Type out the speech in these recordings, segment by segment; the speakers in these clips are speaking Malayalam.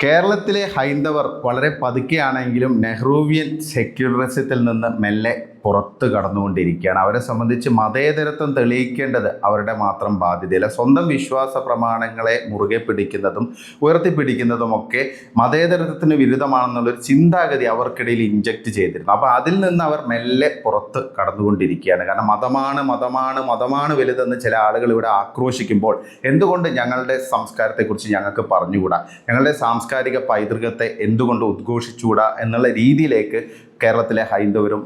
കേരളത്തിലെ ഹൈന്ദവർ വളരെ പതുക്കെയാണെങ്കിലും നെഹ്റൂവിയൻ സെക്യുലറിസത്തിൽ നിന്ന് മെല്ലെ പുറത്ത് കടന്നുകൊണ്ടിരിക്കുകയാണ്. അവരെ സംബന്ധിച്ച് മതേതരത്വം തെളിയിക്കേണ്ടത് അവരുടെ മാത്രം ബാധ്യതയില്ല. സ്വന്തം വിശ്വാസ പ്രമാണങ്ങളെ മുറുകെ പിടിക്കുന്നതും ഉയർത്തിപ്പിടിക്കുന്നതുമൊക്കെ മതേതരത്വത്തിന് വിരുദ്ധമാണെന്നുള്ളൊരു ചിന്താഗതി അവർക്കിടയിൽ ഇഞ്ചക്ട് ചെയ്തിരുന്നു. അപ്പോൾ അതിൽ നിന്ന് അവർ മെല്ലെ പുറത്ത് കടന്നുകൊണ്ടിരിക്കുകയാണ്. കാരണം മതമാണ് മതമാണ് മതമാണ് വലുതെന്ന് ചില ആളുകൾ ഇവിടെ ആക്രോശിക്കുമ്പോൾ എന്തുകൊണ്ട് ഞങ്ങളുടെ സംസ്കാരത്തെക്കുറിച്ച് ഞങ്ങൾക്ക് പറഞ്ഞുകൂടാ? ഞങ്ങളുടെ സാംസ്കാരിക പൈതൃകത്തെ എന്തുകൊണ്ട് ഉദ്ഘോഷിച്ചുകൂടാ? എന്നുള്ള രീതിയിലേക്ക് കേരളത്തിലെ ഹൈന്ദവരും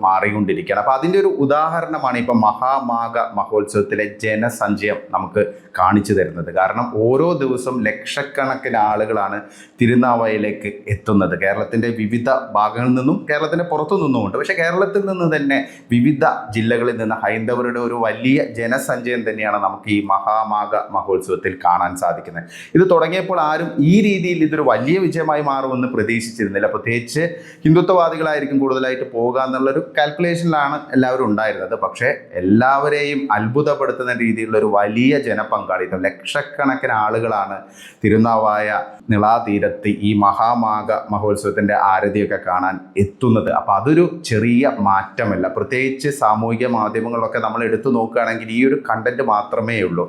മാറിക്കൊണ്ടിരിക്കുകയാണ് അപ്പോൾ അതിന്റെ ഒരു ഉദാഹരണമാണ് ഇപ്പം മഹാമാഘ മഹോത്സവത്തിലെ ജനസഞ്ചയം നമുക്ക് കാണിച്ചു തരുന്നത്. കാരണം ഓരോ ദിവസം ലക്ഷക്കണക്കിന് ആളുകളാണ് തിരുനാവായയിലേക്ക് എത്തുന്നത്. കേരളത്തിന്റെ വിവിധ ഭാഗങ്ങളിൽ നിന്നും കേരളത്തിന്റെ പുറത്തു നിന്നുമുണ്ട്. പക്ഷേ കേരളത്തിൽ നിന്ന് തന്നെ വിവിധ ജില്ലകളിൽ നിന്ന് ഹൈന്ദവരുടെ ഒരു വലിയ ജനസഞ്ചയം തന്നെയാണ് നമുക്ക് ഈ മഹാമാഘ മഹോത്സവത്തിൽ കാണാൻ സാധിക്കുന്നത്. ഇത് തുടങ്ങിയപ്പോൾ ആരും ഈ രീതിയിൽ ഇതൊരു വലിയ വിജയമായി മാറുമെന്ന് പ്രതീക്ഷിച്ചിരുന്നില്ല. പ്രത്യേകിച്ച് ഹിന്ദുത്വവാദികളായിരിക്കും കൂടുതലായിട്ട് പോകുക എന്നുള്ളൊരു കാൽക്കുലേഷനിലാണ് എല്ലാവരും ഉണ്ടായിരുന്നത്. പക്ഷേ എല്ലാവരെയും അത്ഭുതപ്പെടുത്തുന്ന രീതിയിലുള്ള ഒരു വലിയ ജനപങ്കാളിത്തം ലക്ഷക്കണക്കിന് ആളുകളാണ് തിരുനാവായ നിളാതീരത്ത് ഈ മഹാമാഘ മഹോത്സവത്തിന്റെ ആരതിയൊക്കെ കാണാൻ എത്തുന്നത്. അപ്പോൾ അതൊരു ചെറിയ മാറ്റമല്ല. പ്രത്യേകിച്ച് സാമൂഹിക മാധ്യമങ്ങളൊക്കെ നമ്മൾ എടുത്തു നോക്കുകയാണെങ്കിൽ ഈ ഒരു കണ്ടന്റ് മാത്രമേ ഉള്ളൂ.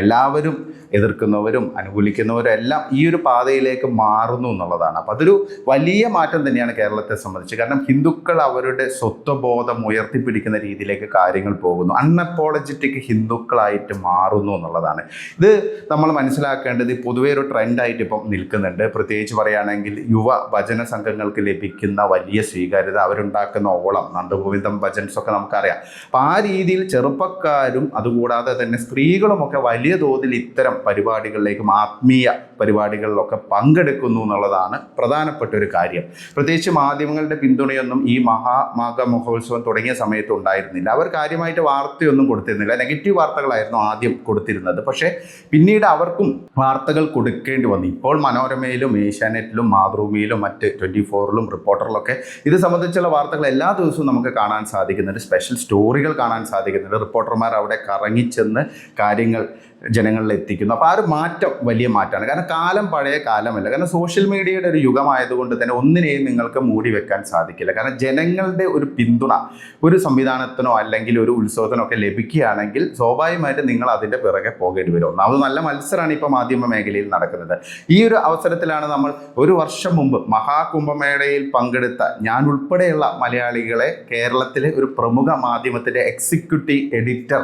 എല്ലാവരും എതിർക്കുന്നവരും അനുകൂലിക്കുന്നവരും എല്ലാം ഈ ഒരു പാതയിലേക്ക് മാറുന്നു എന്നുള്ളതാണ്. അപ്പോൾ അതൊരു വലിയ മാറ്റം തന്നെയാണ് കേരളത്തെ സംബന്ധിച്ച്. കാരണം ഹിന്ദുക്കൾ അവരുടെ സ്വത്വബോധം ഉയർത്തിപ്പിടിക്കുന്ന രീതിയിലേക്ക് കാര്യങ്ങൾ പോകുന്നു. അൺഅപ്പോളജറ്റിക് ഹിന്ദുക്കളായിട്ട് മാറുന്നു എന്നുള്ളതാണ്. ഇത് നമ്മൾ മനസ്സിലാക്കേണ്ടത് പൊതുവേ ഒരു ട്രെൻഡായിട്ട് ഇപ്പം നിൽക്കുന്നുണ്ട്. പ്രത്യേകിച്ച് പറയുകയാണെങ്കിൽ യുവ ഭജന സംഘങ്ങൾക്ക് ലഭിക്കുന്ന വലിയ സ്വീകാര്യത അവരുണ്ടാക്കുന്ന ഓളം നന്ദഗോവിന്ദം ഭജൻസ് ഒക്കെ നമുക്കറിയാം. അപ്പം ആ രീതിയിൽ ചെറുപ്പക്കാരും അതുകൂടാതെ തന്നെ സ്ത്രീകളുമൊക്കെ വലിയ തോതിൽ ഇത്തരം പരിപാടികളിലേക്കും ആത്മീയ പരിപാടികളിലൊക്കെ പങ്കെടുക്കുന്നു എന്നുള്ളതാണ് പ്രധാനപ്പെട്ട ഒരു കാര്യം. പ്രത്യേകിച്ച് മാധ്യമങ്ങളുടെ പിന്തുണയൊന്നും ഈ മഹാ മഹാമാഘ മഹോത്സവം തുടങ്ങിയ സമയത്ത് ഉണ്ടായിരുന്നില്ല. അവർ കാര്യമായിട്ട് വാർത്തയൊന്നും കൊടുത്തിരുന്നില്ല. നെഗറ്റീവ് വാർത്തകളായിരുന്നു ആദ്യം കൊടുത്തിരുന്നത്. പക്ഷേ പിന്നീട് അവർക്കും വാർത്തകൾ കൊടുക്കേണ്ടി വന്നു. ഇപ്പോൾ മനോരമയിലും ഏഷ്യാനെറ്റിലും മാതൃഭൂമിയിലും മറ്റ് ട്വന്റി ഫോറിലും റിപ്പോർട്ടറിലൊക്കെ ഇത് സംബന്ധിച്ചുള്ള വാർത്തകൾ എല്ലാ ദിവസവും നമുക്ക് കാണാൻ സാധിക്കുന്നുണ്ട്. സ്പെഷ്യൽ സ്റ്റോറികൾ കാണാൻ സാധിക്കുന്നുണ്ട്. റിപ്പോർട്ടർമാർ അവിടെ കറങ്ങിച്ചെന്ന് കാര്യങ്ങൾ ജനങ്ങളിൽ എത്തിക്കുന്നു. അപ്പോൾ ആ ഒരു മാറ്റം വലിയ മാറ്റമാണ്. കാരണം കാലം പഴയ കാലമല്ല. കാരണം സോഷ്യൽ മീഡിയയുടെ ഒരു യുഗമായതുകൊണ്ട് തന്നെ ഒന്നിനെയും നിങ്ങൾക്ക് മൂടി വെക്കാൻ സാധിക്കില്ല. കാരണം ജനങ്ങളുടെ ഒരു പിന്തുണ ഒരു സംവിധാനത്തിനോ അല്ലെങ്കിൽ ഒരു ഉത്സവത്തിനോ ഒക്കെ ലഭിക്കുകയാണെങ്കിൽ സ്വാഭാവികമായിട്ട് നിങ്ങൾ അതിന്റെ പിറകെ പോകേണ്ടി വരും. ഒന്നാമത് നല്ല മത്സരമാണ് ഇപ്പോൾ മാധ്യമ മേഖലയിൽ നടക്കുന്നത്. ഈ ഒരു അവസരത്തിലാണ് നമ്മൾ ഒരു വർഷം മുമ്പ് മഹാകുംഭമേളയിൽ പങ്കെടുത്ത ഞാൻ ഉൾപ്പെടെയുള്ള മലയാളികളെ കേരളത്തിലെ ഒരു പ്രമുഖ മാധ്യമത്തിന്റെ എക്സിക്യൂട്ടീവ് എഡിറ്റർ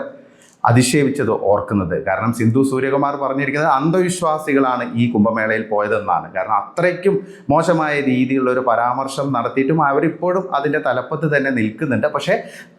അധിക്ഷേപിച്ചത് ഓർക്കുന്നത്. കാരണം സിന്ധു സൂര്യകുമാർ പറഞ്ഞിരിക്കുന്നത് അന്ധവിശ്വാസികളാണ് ഈ കുംഭമേളയിൽ പോയതെന്നാണ്. കാരണം അത്രയ്ക്കും മോശമായ രീതിയിലുള്ള ഒരു പരാമർശം നടത്തിയിട്ടും അവരിപ്പോഴും അതിന്റെ തലപ്പത്ത് തന്നെ നിൽക്കുന്നുണ്ട്. പക്ഷേ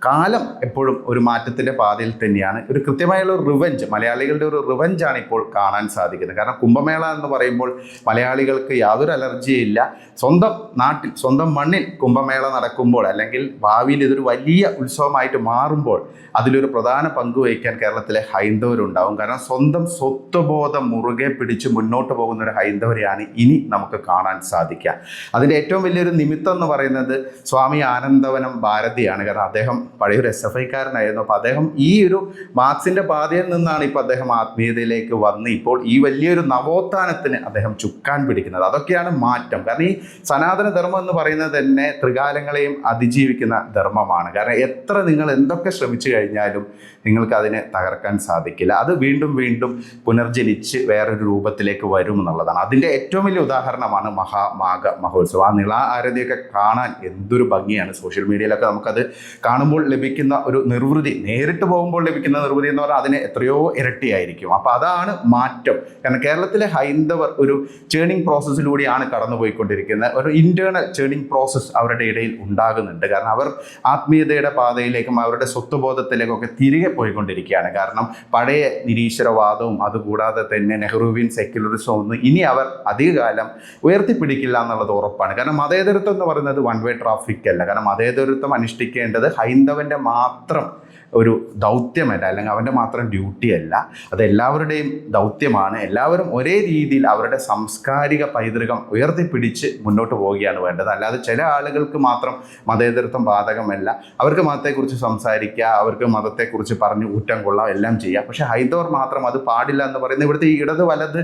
കാലം എപ്പോഴും ഒരു മാറ്റത്തിന്റെ പാതയിൽ തന്നെയാണ്. ഒരു കൃത്യമായുള്ള റിവഞ്ച് മലയാളികളുടെ ഒരു റിവഞ്ചാണ് ഇപ്പോൾ കാണാൻ സാധിക്കുന്നത്. കാരണം കുംഭമേള എന്ന് പറയുമ്പോൾ മലയാളികൾക്ക് യാതൊരു അലർജിയില്ല സ്വന്തം നാട്ടിൽ സ്വന്തം മണ്ണിൽ കുംഭമേള നടക്കുമ്പോൾ അല്ലെങ്കിൽ ഭാവിയിൽ ഇതൊരു വലിയ ഉത്സവമായിട്ട് മാറുമ്പോൾ അതിലൊരു പ്രധാന പങ്ക് വഹിക്കാൻ കേരളത്തിലെ ഹൈന്ദവരുണ്ടാവും. കാരണം സ്വന്തം സ്വത്വബോധം മുറുകെ പിടിച്ച് മുന്നോട്ട് പോകുന്ന ഒരു ഹൈന്ദവരെയാണ് ഇനി നമുക്ക് കാണാൻ സാധിക്കുക. അതിന്റെ ഏറ്റവും വലിയൊരു നിമിത്തം എന്ന് പറയുന്നത് സ്വാമി ആനന്ദവനം ഭാരതിയാണ്. കാരണം അദ്ദേഹം പഴയൊരു എസ് എഫ് ഐക്കാരനായിരുന്നു. അപ്പോൾ അദ്ദേഹം ഈ ഒരു മാർക്സിന്റെ പാതയിൽ നിന്നാണ് ഇപ്പോൾ അദ്ദേഹം ആത്മീയതയിലേക്ക് വന്ന് ഇപ്പോൾ ഈ വലിയൊരു നവോത്ഥാനത്തിന് അദ്ദേഹം ചുക്കാൻ പിടിക്കുന്നത്. അതൊക്കെയാണ് മാറ്റം. കാരണം ഈ സനാതന ധർമ്മം എന്ന് പറയുന്നത് തന്നെ ത്രികാലങ്ങളെയും അതിജീവിക്കുന്ന ധർമ്മമാണ്. കാരണം എത്ര നിങ്ങൾ എന്തൊക്കെ ശ്രമിച്ചു കഴിഞ്ഞാലും നിങ്ങൾക്ക് അതിനെ തകർക്കാൻ സാധിക്കില്ല. അത് വീണ്ടും വീണ്ടും പുനർജനിച്ച് വേറൊരു രൂപത്തിലേക്ക് വരും എന്നുള്ളതാണ്. അതിന്റെ ഏറ്റവും വലിയ ഉദാഹരണമാണ് മഹാമാഘ മഹോത്സവം. ആ നിള ആരതിയൊക്കെ കാണാൻ എന്തൊരു ഭംഗിയാണ്. സോഷ്യൽ മീഡിയയിലൊക്കെ നമുക്കത് കാണുമ്പോൾ ലഭിക്കുന്ന ഒരു നിർവൃതി നേരിട്ട് പോകുമ്പോൾ ലഭിക്കുന്ന നിർവൃതി എന്ന് പറഞ്ഞാൽ അതിനെ എത്രയോ ഇരട്ടിയായിരിക്കും. അപ്പോൾ അതാണ് മാറ്റം. കാരണം കേരളത്തിലെ ഹൈന്ദവർ ഒരു ചേണിങ് പ്രോസസ്സിലൂടെയാണ് കടന്നുപോയിക്കൊണ്ടിരിക്കുന്നത്. ഒരു ഇന്റേർണൽ ചേണിങ് പ്രോസസ്സ് അവരുടെ ഇടയിൽ ഉണ്ടാകുന്നുണ്ട്. കാരണം അവർ ആത്മീയതയുടെ പാതയിലേക്കും അവരുടെ സ്വത്വബോധത്തിലേക്കൊക്കെ തിരികെ പോയിക്കൊണ്ടിരിക്കുകയാണ് കാരണം പഴയ നിരീശ്വരവാദവും അതുകൂടാതെ തന്നെ നെഹ്റുവിൻ സെക്യുലറിസവും ഒന്നും ഇനി അവർ അധികകാലം ഉയർത്തിപ്പിടിക്കില്ല എന്നുള്ളത് ഉറപ്പാണ്. കാരണം മതേതരത്വം എന്ന് പറയുന്നത് വൺ വേ ട്രാഫിക് അല്ല. കാരണം മതേതരത്വം അനുഷ്ഠിക്കേണ്ടത് ഹൈന്ദവന്റെ മാത്രം ഒരു ദൗത്യമല്ല അല്ലെങ്കിൽ അവന്റെ മാത്രം ഡ്യൂട്ടി അല്ല. അത് എല്ലാവരുടെയും ദൗത്യമാണ്. എല്ലാവരും ഒരേ രീതിയിൽ അവരുടെ സാംസ്കാരിക പൈതൃകം ഉയർത്തിപ്പിടിച്ച് മുന്നോട്ട് പോവുകയാണ് വേണ്ടത്. അല്ലാതെ ചില ആളുകൾക്ക് മാത്രം മതേതരത്വം ബാധകമല്ല. അവർക്ക് മതത്തെക്കുറിച്ച് സംസാരിക്കുക അവർക്ക് മതത്തെക്കുറിച്ച് പറഞ്ഞ് ഊറ്റം കൊള്ളാം എല്ലാം ചെയ്യാം. പക്ഷേ ഹൈന്ദവർ മാത്രം അത് പാടില്ല എന്ന് പറയുന്ന ഇവിടുത്തെ ഇടത് വലത്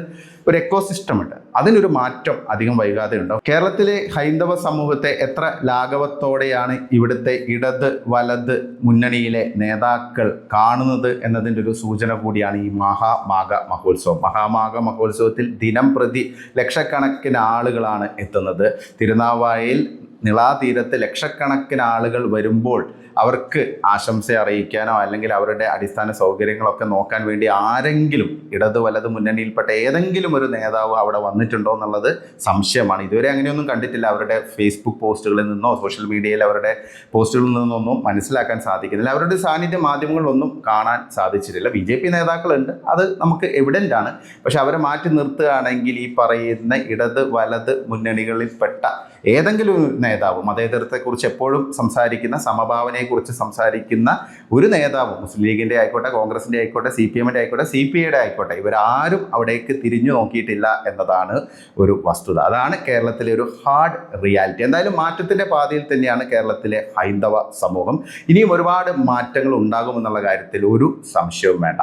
ഒരു എക്കോസിസ്റ്റം ഉണ്ട്. അതിനൊരു മാറ്റം അധികം വൈകാതെ ഉണ്ടാവും. കേരളത്തിലെ ഹൈന്ദവ സമൂഹത്തെ എത്ര ലാഘവത്തോടെയാണ് ഇവിടുത്തെ ഇടത് വലത് മുന്നണിയിലെ നേതാക്കൾ കാണുന്നത് എന്നതിന്റെ ഒരു സൂചന കൂടിയാണ് ഈ മഹാമാഘ മഹോത്സവം. മഹാമാഘ മഹോത്സവത്തിൽ ദിനം പ്രതി ലക്ഷക്കണക്കിന് ആളുകളാണ് എത്തുന്നത്. തിരുനാവായയിൽ നിളാതീരത്ത് ലക്ഷക്കണക്കിന് ആളുകൾ വരുമ്പോൾ അവർക്ക് ആശംസ അറിയിക്കാനോ അല്ലെങ്കിൽ അവരുടെ അടിസ്ഥാന സൗകര്യങ്ങളൊക്കെ നോക്കാൻ വേണ്ടി ആരെങ്കിലും ഇടതു വലത് മുന്നണിയിൽപ്പെട്ട ഏതെങ്കിലും ഒരു നേതാവ് അവിടെ വന്നിട്ടുണ്ടോ എന്നുള്ളത് സംശയമാണ്. ഇതുവരെ അങ്ങനെയൊന്നും കണ്ടിട്ടില്ല. അവരുടെ ഫേസ്ബുക്ക് പോസ്റ്റുകളിൽ നിന്നോ സോഷ്യൽ മീഡിയയിൽ അവരുടെ പോസ്റ്റുകളിൽ നിന്നൊന്നും മനസ്സിലാക്കാൻ സാധിക്കുന്നില്ല. അവരുടെ സാന്നിധ്യം മാധ്യമങ്ങളിലൊന്നും കാണാൻ സാധിച്ചിട്ടില്ല. ബി ജെ പി നേതാക്കളുണ്ട്. അത് നമുക്ക് എവിഡന്റ് ആണ്. പക്ഷെ അവരെ മാറ്റി നിർത്തുകയാണെങ്കിൽ ഈ പറയുന്ന ഇടത് വലത് മുന്നണികളിൽപ്പെട്ട ഏതെങ്കിലും നേതാവ്. മതേതരത്തെക്കുറിച്ച് എപ്പോഴും സംസാരിക്കുന്ന സമഭാവനയെക്കുറിച്ച് സംസാരിക്കുന്ന ഒരു നേതാവ്. മുസ്ലിം ലീഗിന്റെ ആയിക്കോട്ടെ കോൺഗ്രസിന്റെ ആയിക്കോട്ടെ സി പി എമ്മിന്റെ ആയിക്കോട്ടെ സി പി ഐയുടെ ആയിക്കോട്ടെ ഇവരാരും അവിടേക്ക് തിരിഞ്ഞു നോക്കിയിട്ടില്ല എന്നതാണ് ഒരു വസ്തുത. അതാണ് കേരളത്തിലെ ഒരു ഹാർഡ് റിയാലിറ്റി എന്തായാലും മാറ്റത്തിന്റെ പാതയിൽ തന്നെയാണ് കേരളത്തിലെ ഹൈന്ദവ സമൂഹം. ഇനിയും ഒരുപാട് മാറ്റങ്ങൾ ഉണ്ടാകുമെന്നുള്ള കാര്യത്തിൽ ഒരു സംശയവും വേണ്ട.